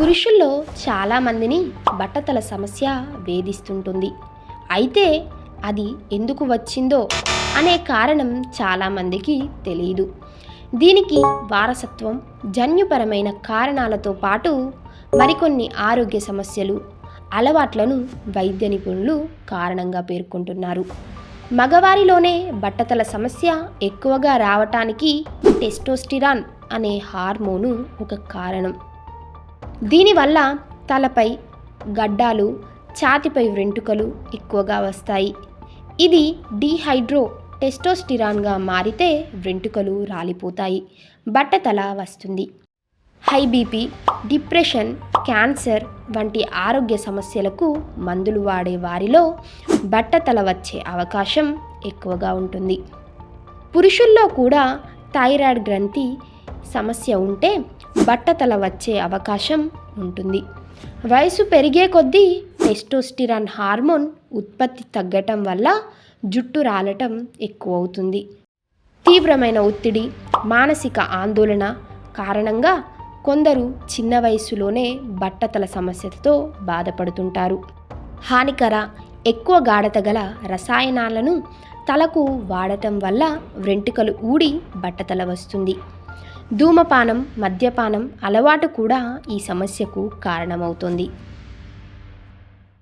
పురుషుల్లో చాలామందిని బట్టతల సమస్య వేధిస్తుంటుంది. అయితే అది ఎందుకు వచ్చిందో అనే కారణం చాలామందికి తెలియదు దీనికి వారసత్వం జన్యుపరమైన కారణాలతో పాటు మరికొన్ని ఆరోగ్య సమస్యలు అలవాట్లను వైద్య నిపుణులు కారణంగా పేర్కొంటున్నారు. మగవారిలోనే బట్టతల సమస్య ఎక్కువగా రావటానికి టెస్టోస్టిరాన్ అనే హార్మోను ఒక కారణం. దీనివల్ల తలపై గడ్డాలు ఛాతిపై వెంట్రుకలు ఎక్కువగా వస్తాయి. ఇది డీహైడ్రో టెస్టోస్టిరాన్గా మారితే వెంట్రుకలు రాలిపోతాయి. బట్టతల వస్తుంది. హై బీపీ డిప్రెషన్ క్యాన్సర్ వంటి ఆరోగ్య సమస్యలకు మందులు వాడే వారిలో బట్టతల వచ్చే అవకాశం ఎక్కువగా ఉంటుంది. పురుషుల్లో కూడా థైరాయిడ్ గ్రంథి సమస్య ఉంటే బట్టతల వచ్చే అవకాశం ఉంటుంది. వయసు పెరిగే కొద్దీ టెస్టోస్టిరాన్ హార్మోన్ ఉత్పత్తి తగ్గటం వల్ల జుట్టు రాలటం ఎక్కువ అవుతుంది తీవ్రమైన ఒత్తిడి మానసిక ఆందోళన కారణంగా కొందరు చిన్న వయసులోనే బట్టతల సమస్యతో బాధపడుతుంటారు. హానికర ఎక్కువ గాఢత గల రసాయనాలను తలకు వాడటం వల్ల వెంట్రుకలు ఊడి బట్టతల వస్తుంది. ధూమపానం మద్యపానం అలవాటు కూడా ఈ సమస్యకు కారణమవుతుంది.